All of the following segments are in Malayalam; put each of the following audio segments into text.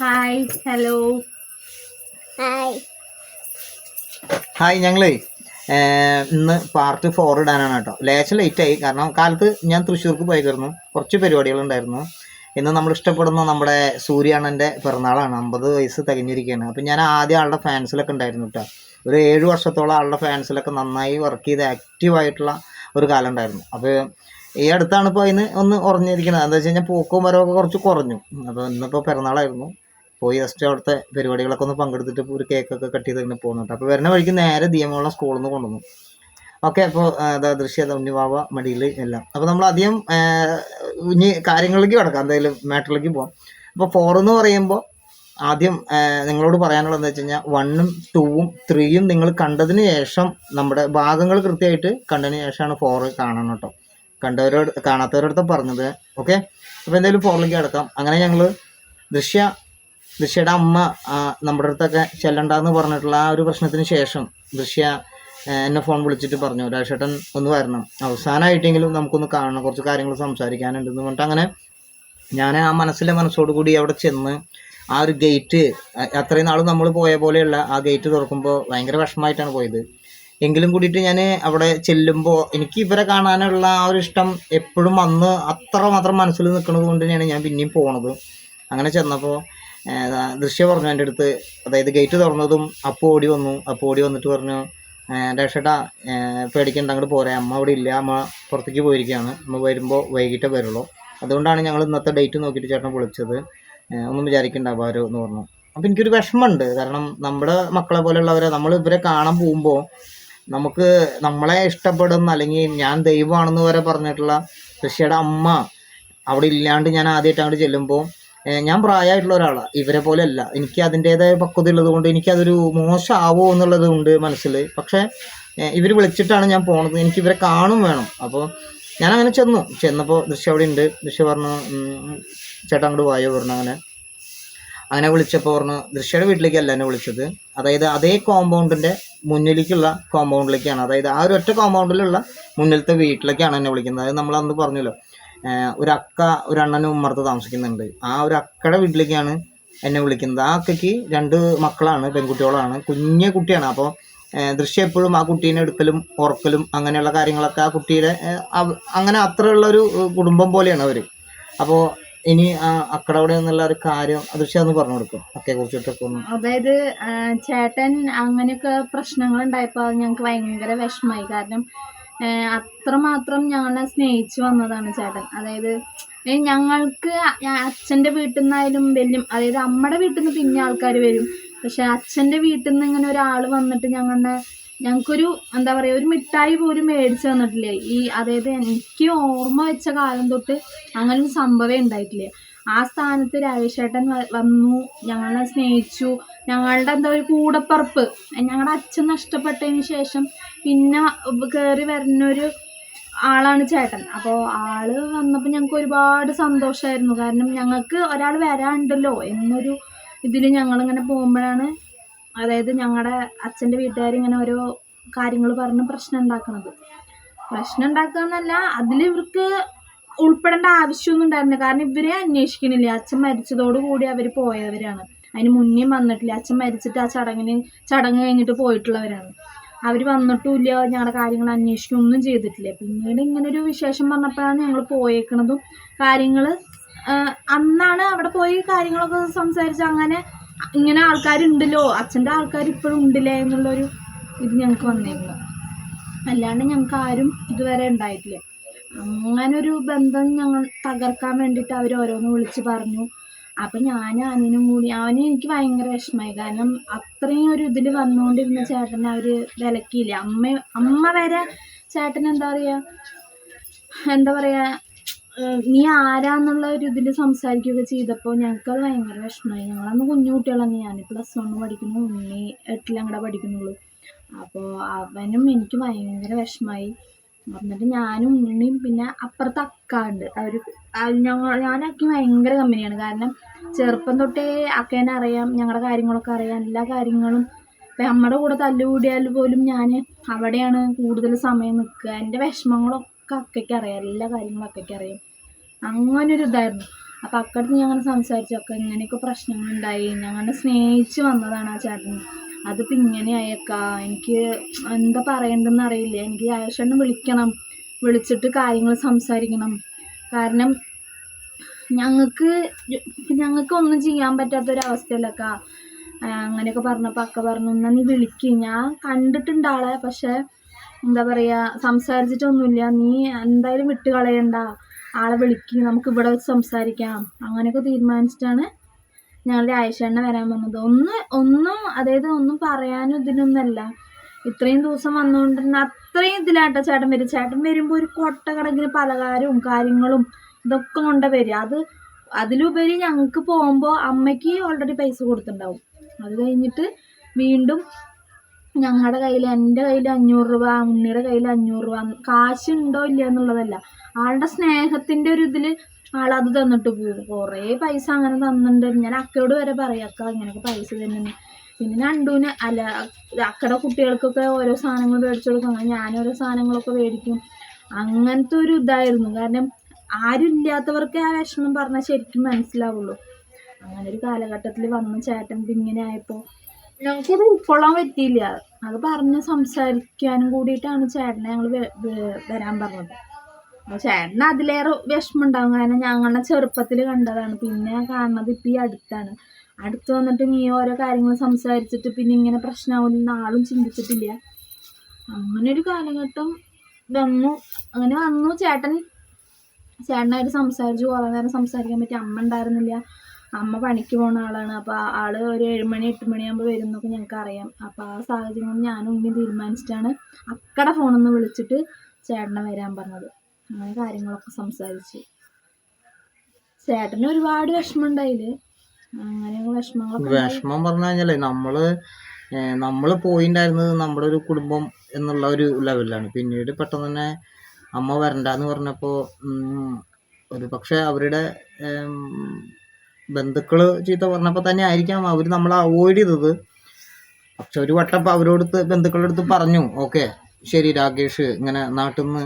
ഹായ് ഹലോ ഹായ് ഹായ് ഞങ്ങൾ ഇന്ന് പാർട്ട് ഫോർ ഇടാനാണ് കേട്ടോ. ലേശം ലേറ്റ് ആയി. കാരണം കാലത്ത് ഞാൻ തൃശ്ശൂർക്ക് പോയിരുന്നു കുറച്ച് പരിപാടികളുണ്ടായിരുന്നു ഇന്ന് നമ്മൾ ഇഷ്ടപ്പെടുന്ന നമ്മുടെ സൂര്യാണന്റെ പിറന്നാളാണ്. അമ്പത് വയസ്സ് തികഞ്ഞിരിക്കുകയാണ്. അപ്പം ഞാൻ ആദ്യം ആളുടെ ഫാൻസിലൊക്കെ ഉണ്ടായിരുന്നു കേട്ടോ. ഒരു ഏഴ് വർഷത്തോളം ആളുടെ ഫാൻസിലൊക്കെ നന്നായി വർക്ക് ചെയ്ത് ആക്റ്റീവായിട്ടുള്ള ഒരു കാലം ഉണ്ടായിരുന്നു. അപ്പോൾ ഈ അടുത്താണ് ഇപ്പോൾ അതിന് ഒന്ന് ഉറഞ്ഞിരിക്കുന്നത്. എന്താ വെച്ച് കഴിഞ്ഞാൽ പൂക്കവും ഒക്കെ കുറച്ച് കുറഞ്ഞു. അപ്പോൾ ഇന്നിപ്പോൾ പിറന്നാളായിരുന്നു. പോയി ജസ്റ്റ് അവിടുത്തെ പരിപാടികളൊക്കെ ഒന്ന് പങ്കെടുത്തിട്ട് ഒരു കേക്കൊക്കെ കട്ട് ചെയ്ത് ഇങ്ങനെ പോകുന്നുണ്ട് അപ്പോൾ വരുന്ന വഴിക്ക് നേരെ ദിയമോളം സ്കൂളിൽ നിന്ന് കൊണ്ടുവന്നു. ഓക്കെ അപ്പോൾ അതാ ദൃശ്യ ഉണ്ണിവാവ മടിയിൽ എല്ലാം. അപ്പോൾ നമ്മൾ അധികം ഇനി കാര്യങ്ങളിലേക്ക് കിടക്കാം. എന്തായാലും മാറ്ററിലേക്ക് പോകാം അപ്പോൾ ഫോർ എന്ന് പറയുമ്പോൾ ആദ്യം നിങ്ങളോട് പറയാനുള്ളത് എന്താ വെച്ച് കഴിഞ്ഞാൽ വണ്ണും ടൂവും ത്രീയും നിങ്ങൾ കണ്ടതിന് ശേഷം നമ്മുടെ ഭാഗങ്ങൾ കൃത്യമായിട്ട് കണ്ടതിന് ശേഷമാണ് ഫോർ കാണണം കേട്ടോ. കണ്ടവരോട് കാണാത്തവരോടത്ത് പറഞ്ഞത്. ഓക്കെ അപ്പോൾ എന്തായാലും ഫോറിലേക്ക് കിടക്കാം. അങ്ങനെ ഞങ്ങൾ ദൃശ്യ ദൃശ്യയുടെ അമ്മ നമ്മുടെ അടുത്തൊക്കെ ചെല്ലണ്ടെന്ന് പറഞ്ഞിട്ടുള്ള ആ ഒരു പ്രശ്നത്തിന് ശേഷം ദൃശ്യ എന്നെ ഫോൺ വിളിച്ചിട്ട് പറഞ്ഞു രാജേട്ടൻ ഒന്ന് വരണം. അവസാനമായിട്ടെങ്കിലും നമുക്കൊന്ന് കാണണം. കുറച്ച് കാര്യങ്ങൾ സംസാരിക്കാനുണ്ടെന്ന് പറഞ്ഞിട്ട് അങ്ങനെ ഞാൻ ആ മനസ്സിലെ മനസ്സോടു കൂടി അവിടെ ചെന്ന് ആ ഒരു ഗേറ്റ് അത്രയും നാൾ നമ്മൾ പോയ പോലെയുള്ള ആ ഗേറ്റ് തുറക്കുമ്പോൾ ഭയങ്കര വിഷമമായിട്ടാണ് പോയത്. എങ്കിലും കൂടിയിട്ട് ഞാൻ അവിടെ ചെല്ലുമ്പോൾ എനിക്ക് ഇവരെ കാണാനുള്ള ആ ഒരു ഇഷ്ടം എപ്പോഴും അന്ന് അത്ര മാത്രം മനസ്സിൽ നിൽക്കുന്നത് കൊണ്ട് തന്നെയാണ് ഞാൻ പിന്നെയും പോണത്. അങ്ങനെ ചെന്നപ്പോൾ ദൃശ്യ പറഞ്ഞു എന്റെ അടുത്ത്. അതായത് ഗേറ്റ് തുറന്നതും അപ്പു ഓടി വന്നു. അപ്പു ഓടി വന്നിട്ട് പറഞ്ഞു രക്ഷട്ടാ പേടിക്കണ്ട അങ്ങോട്ട് പോരെ. അമ്മ അവിടെ ഇല്ല. അമ്മ പുറത്തേക്ക് പോയിരിക്കുകയാണ്. അമ്മ വരുമ്പോൾ വൈകിട്ടേ വരുള്ളൂ. അതുകൊണ്ടാണ് ഞങ്ങൾ ഇന്നത്തെ ഡേറ്റ് നോക്കിയിട്ട് ചേട്ടൻ വിളിച്ചത്. ഒന്നും വിചാരിക്കണ്ട അപാരോ എന്ന് പറഞ്ഞു. അപ്പം എനിക്കൊരു വിഷമമുണ്ട്. കാരണം നമ്മുടെ മക്കളെ പോലെയുള്ളവരെ നമ്മൾ ഇവരെ കാണാൻ പോകുമ്പോൾ നമുക്ക് നമ്മളെ ഇഷ്ടപ്പെടുന്ന അല്ലെങ്കിൽ ഞാൻ ദൈവമാണെന്ന് വരെ പറഞ്ഞിട്ടുള്ള ഋഷിയുടെ അമ്മ. അവിടെ ഇല്ലാണ്ട് ഞാൻ ആദ്യമായിട്ട് അങ്ങോട്ട് ചെല്ലുമ്പോൾ ഞാൻ പ്രായമായിട്ടുള്ള ഒരാളാണ് ഇവരെ പോലെ അല്ല എനിക്ക് അതിന്റേതായ പക്വത ഉള്ളത് കൊണ്ട് എനിക്കതൊരു മോശമാവോ എന്നുള്ളത് ഉണ്ട് മനസ്സിൽ. പക്ഷേ ഇവർ വിളിച്ചിട്ടാണ് ഞാൻ പോണത്. എനിക്ക് ഇവരെ കാണും വേണം. അപ്പോൾ ഞാൻ അങ്ങനെ ചെന്നു. ചെന്നപ്പോൾ ദൃശ്യ അവിടെ ഉണ്ട് ദൃശ്യ പറഞ്ഞു ചേട്ടാ അങ്ങോട്ട് വായോ? പറഞ്ഞു അങ്ങനെ. അങ്ങനെ വിളിച്ചപ്പോൾ പറഞ്ഞു ദൃശ്യയുടെ വീട്ടിലേക്കല്ല എന്നെ വിളിച്ചത്. അതായത് അതേ കോമ്പൗണ്ടിന്റെ മുന്നിലേക്കുള്ള കോമ്പൗണ്ടിലേക്കാണ്. അതായത് ആ ഒരു ഒറ്റ കോമ്പൗണ്ടിലുള്ള മുന്നിലത്തെ വീട്ടിലേക്കാണ് എന്നെ വിളിക്കുന്നത്. അതായത് നമ്മൾ അന്ന് പറഞ്ഞല്ലോ ഒരു അക്ക ഒരു അണ്ണനും ഉമ്മർത്ത് താമസിക്കുന്നുണ്ട്. ആ ഒരു അക്കയുടെ വീട്ടിലേക്കാണ് എന്നെ വിളിക്കുന്നത്. ആ അക്കയ്ക്ക് രണ്ട് മക്കളാണ് പെൺകുട്ടികളാണ്. കുഞ്ഞു കുട്ടിയാണ്. അപ്പോൾ ദൃശ്യം എപ്പോഴും ആ കുട്ടീനെ എടുക്കലും ഉറക്കലും അങ്ങനെയുള്ള കാര്യങ്ങളൊക്കെ ആ കുട്ടിയുടെ അങ്ങനെ അത്രയുള്ള ഒരു കുടുംബം പോലെയാണ് അവർ അപ്പോൾ ഇനി ആ അക്കടവിടെ എന്നുള്ള ഒരു കാര്യം ദൃശ്യം ഒന്ന് പറഞ്ഞു കൊടുക്കും. അക്കയെ കുറിച്ചിട്ടൊക്കെ ഒന്ന്. അതായത് ചേട്ടൻ അങ്ങനെയൊക്കെ പ്രശ്നങ്ങൾ ഉണ്ടായപ്പോൾ ഞങ്ങൾക്ക് ഭയങ്കര വിഷമമായി കാരണം അത്രമാത്രം ഞങ്ങളെ സ്നേഹിച്ചു വന്നതാണ് ചേട്ടൻ. അതായത് ഞങ്ങൾക്ക് അച്ഛന്റെ വീട്ടിൽ നിന്നായാലും വലിയ അതായത് അമ്മയുടെ വീട്ടിൽ നിന്ന് പിന്നെ ആൾക്കാർ വരും. പക്ഷെ അച്ഛന്റെ വീട്ടിൽ നിന്ന് ഇങ്ങനെ ഒരാൾ വന്നിട്ട് ഞങ്ങളുടെ ഞങ്ങൾക്കൊരു എന്താ പറയുക ഒരു മിഠായി പോലും മേടിച്ചു തന്നിട്ടില്ലേ? ഈ അതായത് എനിക്ക് ഓർമ്മ വെച്ച കാലം തൊട്ട് അങ്ങനെ ഒരു സംഭവം ഉണ്ടായിട്ടില്ല. ആ സ്ഥാനത്ത് രാജേഷേട്ടൻ വന്നു ഞങ്ങളെ സ്നേഹിച്ചു. ഞങ്ങളുടെ എന്താ ഒരു കൂടപ്പറപ്പ്. ഞങ്ങളുടെ അച്ഛൻ നഷ്ടപ്പെട്ടതിന് ശേഷം പിന്നെ കയറി വരുന്നൊരു ആളാണ് ചേട്ടൻ. അപ്പോൾ ആൾ വന്നപ്പോൾ ഞങ്ങൾക്ക് ഒരുപാട് സന്തോഷമായിരുന്നു കാരണം ഞങ്ങൾക്ക് ഒരാൾ വരാണ്ടല്ലോ എന്നൊരു ഇതിൽ ഞങ്ങളിങ്ങനെ പോകുമ്പോഴാണ് അതായത് ഞങ്ങളുടെ അച്ഛന്റെ വീട്ടുകാർ ഇങ്ങനെ ഓരോ കാര്യങ്ങൾ പറഞ്ഞ് പ്രശ്നം ഉണ്ടാക്കുന്നത് പ്രശ്നം ഉണ്ടാക്കുക എന്നല്ല അതിൽ ഇവർക്ക് ഉൾപ്പെടേണ്ട ആവശ്യമൊന്നും ഉണ്ടായിരുന്നില്ല. കാരണം ഇവരെ അന്വേഷിക്കണില്ല. അച്ഛൻ മരിച്ചതോടുകൂടി അവർ പോയവരാണ്. അതിന് മുന്നേ വന്നിട്ടില്ല. അച്ഛൻ മരിച്ചിട്ട് ആ ചടങ്ങിന് ചടങ്ങ് കഴിഞ്ഞിട്ട് പോയിട്ടുള്ളവരാണ്. അവർ വന്നിട്ടുമില്ല. ഞങ്ങളുടെ കാര്യങ്ങൾ അന്വേഷിക്കുകയും ഒന്നും ചെയ്തിട്ടില്ല. പിന്നീട് ഇങ്ങനൊരു വിശേഷം വന്നപ്പോഴാണ് ഞങ്ങൾ പോയേക്കണതും കാര്യങ്ങൾ അന്നാണ് അവിടെ പോയി കാര്യങ്ങളൊക്കെ സംസാരിച്ച് അങ്ങനെ ഇങ്ങനെ ആൾക്കാരുണ്ടല്ലോ. അച്ഛന്റെ ആൾക്കാർ ഇപ്പോഴും ഉണ്ടല്ലേ എന്നുള്ളൊരു ഇത് ഞങ്ങൾക്ക് വന്നിരുന്നു. അല്ലാണ്ട് ഞങ്ങൾക്ക് ആരും ഇതുവരെ ഉണ്ടായിട്ടില്ല. അങ്ങനൊരു ബന്ധം ഞങ്ങൾ തകർക്കാൻ വേണ്ടിയിട്ട് അവർ ഓരോന്ന് വിളിച്ച് പറഞ്ഞു. അപ്പം ഞാനും അനിയനും കൂടി അവന് എനിക്ക് ഭയങ്കര വിഷമമായി. കാരണം അത്രയും ഒരു ഇതിൽ വന്നുകൊണ്ടിരുന്ന ചേട്ടനെ അവർ വിലക്കിയില്ല? അമ്മ അമ്മ വരെ ചേട്ടൻ എന്താ പറയുക എന്താ പറയുക നീ ആരാന്നുള്ള ഒരു ഇതിൽ സംസാരിക്കുകയൊക്കെ ചെയ്തപ്പോൾ ഞങ്ങൾക്ക് അത് ഭയങ്കര വിഷമമായി. ഞങ്ങളന്ന് കുഞ്ഞു കുട്ടികളാണ്. ഞാൻ പ്ലസ് വൺ പഠിക്കുന്നു. ഉണ്ണി എട്ടിലങ്ങടെ പഠിക്കുന്നുള്ളൂ. അപ്പോൾ അവനും എനിക്ക് ഭയങ്കര വിഷമമായി. എന്നിട്ട് ഞാനും ഉണ്ണിയും പിന്നെ അപ്പുറത്ത് അക്ക ഉണ്ട്. അവർ ഞങ്ങൾ ഞാനൊക്കെ ഭയങ്കര കമ്പനിയാണ് കാരണം ചെറുപ്പം തൊട്ടേ അക്കേനെ അറിയാം ഞങ്ങളുടെ കാര്യങ്ങളൊക്കെ അറിയാം എല്ലാ കാര്യങ്ങളും. നമ്മുടെ കൂടെ തല്ലുകൂടിയാൽ പോലും ഞാൻ അവിടെയാണ് കൂടുതൽ സമയം നിൽക്കുക എന്റെ വിഷമങ്ങളൊക്കെ അക്കയ്ക്ക് അറിയാം എല്ലാ കാര്യങ്ങളും അക്കയ്ക്ക് അറിയാം. അങ്ങനൊരു ഇതായിരുന്നു. അപ്പം അക്കടുത്ത് ഞങ്ങൾ സംസാരിച്ചു. അക്ക ഇങ്ങനെയൊക്കെ പ്രശ്നങ്ങളുണ്ടായി. ഞങ്ങളെ സ്നേഹിച്ച് വന്നതാണ് ആ ചേട്ടൻ. അതിപ്പോൾ ഇങ്ങനെ അയക്കാ എനിക്ക് എന്താ പറയേണ്ടതെന്ന് അറിയില്ല. എനിക്ക് ആയേഷനെ വിളിക്കണം. വിളിച്ചിട്ട് കാര്യങ്ങൾ സംസാരിക്കണം. കാരണം ഞങ്ങൾക്ക് ഞങ്ങൾക്ക് ഒന്നും ചെയ്യാൻ പറ്റാത്തൊരവസ്ഥയിലൊക്കെ അങ്ങനെയൊക്കെ പറഞ്ഞപ്പോൾ അക്ക പറഞ്ഞു എന്നാൽ നീ വിളിക്ക്. ഞാൻ കണ്ടിട്ടുണ്ട് ആളെ പക്ഷേ എന്താ പറയുക സംസാരിച്ചിട്ടൊന്നുമില്ല. നീ എന്തായാലും വിട്ട് കളയണ്ട ആളെ വിളിക്ക്. നമുക്ക് ഇവിടെ വെച്ച് സംസാരിക്കാം. അങ്ങനെയൊക്കെ തീരുമാനിച്ചിട്ടാണ് ഞങ്ങളുടെ ആയിഷണ്ണ വരാൻ വന്നത്. ഒന്ന് ഒന്നും അതായത് ഒന്നും പറയാനും ഇതിനൊന്നല്ല. ഇത്രയും ദിവസം വന്നുകൊണ്ടിരുന്ന അത്രയും ഇതിലാട്ടോ ചേട്ടൻ വരും ചേട്ടൻ വരുമ്പോൾ ഒരു കൊട്ടക്കണക്കിന് പലകാരവും കാര്യങ്ങളും ഇതൊക്കെ കൊണ്ട് വരിക. അത് അതിലുപരി ഞങ്ങൾക്ക് പോകുമ്പോൾ അമ്മയ്ക്ക് ഓൾറെഡി പൈസ കൊടുത്തിട്ടുണ്ടാവും. അത് കഴിഞ്ഞിട്ട് വീണ്ടും ഞങ്ങളുടെ കയ്യിൽ എന്റെ കയ്യിൽ അഞ്ഞൂറ് രൂപ ഉണ്ണിയുടെ കയ്യിൽ അഞ്ഞൂറ് രൂപ കാശുണ്ടോ ഇല്ല എന്നുള്ളതല്ല. ആളുടെ സ്നേഹത്തിന്റെ ഒരു ഇതിൽ ആളത് തന്നിട്ട് പോകും. കുറേ പൈസ അങ്ങനെ തന്നിട്ടുണ്ട്. ഞാൻ അക്കയോട് വരെ പറയും അക്ക ഇങ്ങനെയൊക്കെ പൈസ തന്നെ പിന്നെ രണ്ടൂന് അല്ല അക്കടെ കുട്ടികൾക്കൊക്കെ ഓരോ സാധനങ്ങൾ മേടിച്ചു കൊടുക്കും. അങ്ങനെ ഞാനോരോ സാധനങ്ങളൊക്കെ മേടിക്കും. അങ്ങനത്തെ ഒരു ഇതായിരുന്നു. കാരണം ആരും ഇല്ലാത്തവർക്ക് ആ വിഷമം പറഞ്ഞാൽ ശരിക്കും മനസ്സിലാവുള്ളൂ. അങ്ങനെ ഒരു കാലഘട്ടത്തിൽ വന്ന ചേട്ടൻ ഇങ്ങനെ ആയപ്പോൾ ഞങ്ങൾക്കത് ഉൾക്കൊള്ളാൻ പറ്റിയില്ല. അത് പറഞ്ഞ് സംസാരിക്കാനും കൂടിയിട്ടാണ് ചേട്ടനെ ഞങ്ങൾ വരാൻ പറഞ്ഞത്. അപ്പോൾ ചേട്ടന് അതിലേറെ വിഷമം ഉണ്ടാകും കാരണം ഞങ്ങളുടെ ചെറുപ്പത്തിൽ കണ്ടതാണ്. പിന്നെ കാണുന്നത് ഇപ്പം ഈ അടുത്താണ്. അടുത്ത് വന്നിട്ട് നീ ഓരോ കാര്യങ്ങൾ സംസാരിച്ചിട്ട് പിന്നെ ഇങ്ങനെ പ്രശ്നമാവുന്ന ആളും ചിന്തിച്ചിട്ടില്ല. അങ്ങനെ ഒരു കാലഘട്ടം വന്നു. അങ്ങനെ വന്നു. ചേട്ടൻ ചേട്ടനായിട്ട് സംസാരിച്ചു കുറേ നേരം സംസാരിക്കാൻ പറ്റി. അമ്മ ഉണ്ടായിരുന്നില്ല. അമ്മ പണിക്ക് പോകുന്ന ആളാണ്. അപ്പോൾ ആൾ ഒരു ഏഴുമണി എട്ട് മണിയാകുമ്പോൾ വരും എന്നൊക്കെ ഞങ്ങൾക്ക് അറിയാം അപ്പോൾ ആ സാഹചര്യം കൊണ്ട് ഞാനും ഉമ്മയും തീരുമാനിച്ചിട്ടാണ് അക്കടെ ഫോണൊന്ന് വിളിച്ചിട്ട് ചേട്ടനെ വരാൻ പറഞ്ഞത്. അങ്ങനെ കാര്യങ്ങളൊക്കെ സംസാരിച്ച്. ചേട്ടന് ഒരുപാട് വിഷമം ഉണ്ടായിൽ അങ്ങനെയുള്ള വിഷമങ്ങളൊക്കെ. വിഷമം പറഞ്ഞു കഴിഞ്ഞാലേ നമ്മൾ നമ്മൾ പോയിണ്ടായിരുന്നത് നമ്മുടെ ഒരു കുടുംബം എന്നുള്ള ഒരു ലെവലിലാണ് പിന്നീട് പെട്ടെന്ന് തന്നെ അമ്മ വരണ്ടെന്ന് പറഞ്ഞപ്പോൾ ഒരു പക്ഷെ അവരുടെ ബന്ധുക്കൾ ചീത്ത പറഞ്ഞപ്പോൾ തന്നെ ആയിരിക്കാം അവർ നമ്മളെ അവോയ്ഡ് ചെയ്തത്. പക്ഷെ ഒരു വട്ടം അവരോടുത്ത് അവരോട് ബന്ധുക്കളുടെ അടുത്ത് പറഞ്ഞു ഓക്കെ ശരി രാകേഷ് ഇങ്ങനെ നാട്ടിൽ നിന്ന്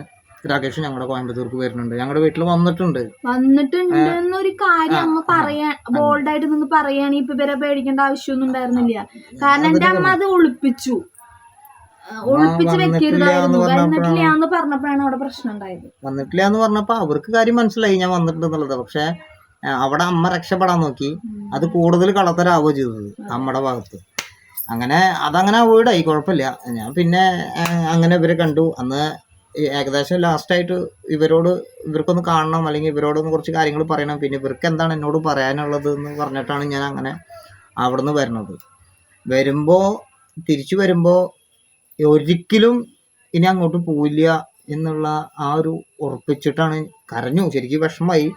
രാകേഷ് ഞങ്ങളുടെ കോയമ്പത്തൂർക്ക് വരുന്നുണ്ട്. ഞങ്ങളുടെ വീട്ടിൽ വന്നിട്ടുണ്ട്. വന്നിട്ടുണ്ട് എന്നൊരു കാര്യം അമ്മ പറയാ ബോൾഡായിട്ട് നിന്ന് പറയുകയാണെങ്കിൽ ഇപ്പൊ ഇവരെ പേടിക്കേണ്ട ആവശ്യമൊന്നും ഉണ്ടായിരുന്നില്ല. കാരണം എന്റെ അമ്മ അത് ഒളിപ്പിച്ചു. ഒളിപ്പിച്ച് വെക്കരുതായിരുന്നു. വന്നിട്ടില്ല എന്ന് പറഞ്ഞപ്പോഴാണ് അവിടെ പ്രശ്നം ഉണ്ടായത്. വന്നിട്ടില്ല എന്ന് പറഞ്ഞപ്പോൾ അവർക്ക് കാര്യം മനസ്സിലായി ഞാൻ വന്നിട്ടുണ്ട് എന്നുള്ളത് പക്ഷെ അവിടെ അമ്മ രക്ഷപ്പെടാൻ നോക്കി. അത് കൂടുതൽ കളത്തരാവോ ചെയ്തത് അമ്മയുടെ ഭാഗത്ത്. അങ്ങനെ അതങ്ങനെ അവോയ്ഡ് ആയി കുഴപ്പമില്ല. ഞാൻ പിന്നെ അങ്ങനെ ഇവരെ കണ്ടു. അന്ന് ഏകദേശം ഏകദേശം ലാസ്റ്റായിട്ട് ഇവരോട് ഇവർക്കൊന്ന് കാണണം അല്ലെങ്കിൽ ഇവരോടൊന്ന് കുറച്ച് കാര്യങ്ങൾ പറയണം. പിന്നെ ഇവർക്ക് എന്താണ് എന്നോട് പറയാനുള്ളത് എന്ന് പറഞ്ഞിട്ടാണ് ഞാൻ അങ്ങനെ അവിടുന്ന് വരുന്നത്. വരുമ്പോൾ തിരിച്ചു വരുമ്പോൾ ഒരിക്കലും ഇനി അങ്ങോട്ട് പോയില്ല എന്നുള്ള ആ ഒരു ഉറപ്പിച്ചിട്ടാണ് കരഞ്ഞു. ശരിക്കും വിഷമമായി.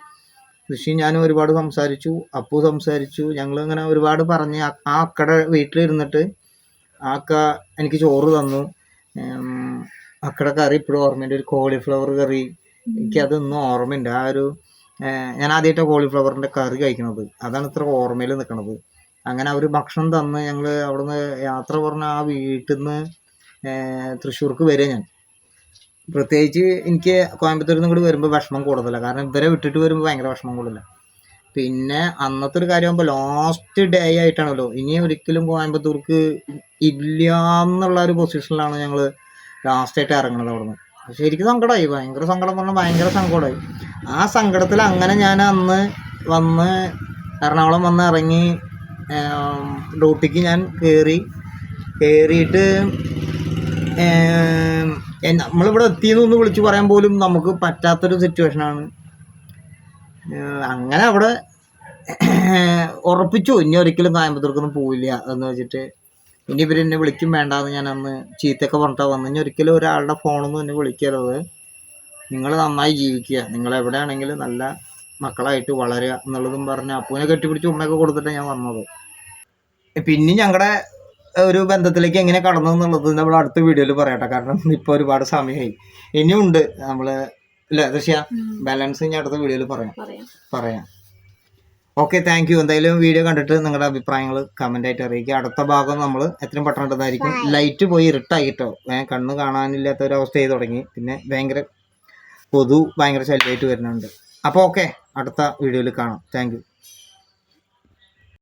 കൃഷി ഞാനും ഒരുപാട് സംസാരിച്ചു. അപ്പു സംസാരിച്ചു. ഞങ്ങൾ അങ്ങനെ ഒരുപാട് പറഞ്ഞ് ആ- അക്കടെ വീട്ടിലിരുന്നിട്ട് ആക്ക എനിക്ക് ചോറ് തന്നു. അക്കട കറി ഇപ്പോഴും ഓർമ്മയുണ്ട്. ഒരു കോളിഫ്ലവർ കറി. എനിക്ക് അതൊന്നും ഓർമ്മയുണ്ട്. ആ ഒരു ഞാൻ ആദ്യമായിട്ടാണ് കോളിഫ്ലവറിന്റെ കറി കഴിക്കുന്നത് അതാണ് ഇത്ര ഓർമ്മയിൽ നിൽക്കണത് അങ്ങനെ അവർ ഭക്ഷണം തന്ന് ഞങ്ങൾ അവിടുന്ന് യാത്ര പറഞ്ഞ ആ വീട്ടിൽ നിന്ന് തൃശ്ശൂർക്ക് വരിക ഞാൻ. പ്രത്യേകിച്ച് എനിക്ക് കോയമ്പത്തൂരിൽ നിന്ന് കൂടി വരുമ്പോൾ വിഷമം കൂടുതലാണ് കാരണം ഇവരെ വിട്ടിട്ട് വരുമ്പോൾ ഭയങ്കര വിഷമം കൂടുതലാണ് പിന്നെ അന്നത്തെ ഒരു കാര്യം കാര്യമാകുമ്പോൾ ലാസ്റ്റ് ഡേ ആയിട്ടാണല്ലോ. ഇനി ഒരിക്കലും കോയമ്പത്തൂർക്ക് ഇല്ല എന്നുള്ള ഒരു പൊസിഷനിലാണ് ഞങ്ങൾ ലാസ്റ്റായിട്ട് അവിടെ നിന്ന് ശരിക്കും സങ്കടമായി ഭയങ്കര സങ്കടം പറഞ്ഞാൽ ഭയങ്കര സങ്കടമായി. ആ സങ്കടത്തിൽ അങ്ങനെ ഞാൻ അന്ന് വന്ന് എറണാകുളം വന്ന് ഇറങ്ങി ഡ്യൂട്ടിക്ക് ഞാൻ കയറി കയറിയിട്ട് നമ്മളിവിടെ എത്തിയെന്നൊന്ന് വിളിച്ചു പറയാൻ പോലും നമുക്ക് പറ്റാത്തൊരു സിറ്റുവേഷനാണ് അങ്ങനെ അവിടെ ഉറപ്പിച്ചു. ഇനി ഒരിക്കലും കോയമ്പത്തൂർക്കൊന്നും പോവില്ല എന്ന് വെച്ചിട്ട്. ഇനി ഇവർ എന്നെ വിളിക്കും വേണ്ടാന്ന് ഞാൻ അന്ന് ചീത്തയൊക്കെ പറഞ്ഞിട്ടാണ് വന്നു. ഇനി ഒരിക്കലും ഒരാളുടെ ഫോണൊന്നും എന്നെ വിളിക്കരുത്. നിങ്ങൾ നന്നായി ജീവിക്കുക. നിങ്ങൾ എവിടെയാണെങ്കിലും നല്ല മക്കളായിട്ട് വളരുക എന്നുള്ളതും പറഞ്ഞ് അപ്പൂനെ കെട്ടിപ്പിടിച്ച് ഉമ്മയൊക്കെ കൊടുത്തിട്ടാണ് ഞാൻ വന്നത്. പിന്നെ ഞങ്ങളുടെ ഒരു ബന്ധത്തിലേക്ക് എങ്ങനെ കടന്നു എന്നുള്ളത് നമ്മൾ അടുത്ത വീഡിയോയിൽ പറയട്ടെ. കാരണം ഇപ്പൊ ഒരുപാട് സമയമായി ഇനിയും ഉണ്ട് അല്ലേ ദൃശ്യ? ബാലൻസ് ഞാൻ അടുത്ത വീഡിയോയിൽ പറയാം. പറയാം. ഓക്കെ താങ്ക് യു എന്തായാലും വീഡിയോ കണ്ടിട്ട് നിങ്ങളുടെ അഭിപ്രായങ്ങൾ കമന്റ് ആയിട്ട് അറിയിക്കുക. അടുത്ത ഭാഗം നമ്മൾ എത്രയും പെട്ടെന്നതായിരിക്കും ലൈറ്റ് പോയി ഇരുട്ടായിട്ടോ. ഞാൻ കണ്ണ് കാണാനില്ലാത്ത ഒരു അവസ്ഥയായി തുടങ്ങി. പിന്നെ ഭയങ്കര കൊതു ഭയങ്കര ശല്യമായിട്ട് വരുന്നുണ്ട്. അപ്പോൾ ഓക്കെ അടുത്ത വീഡിയോയിൽ കാണാം. താങ്ക്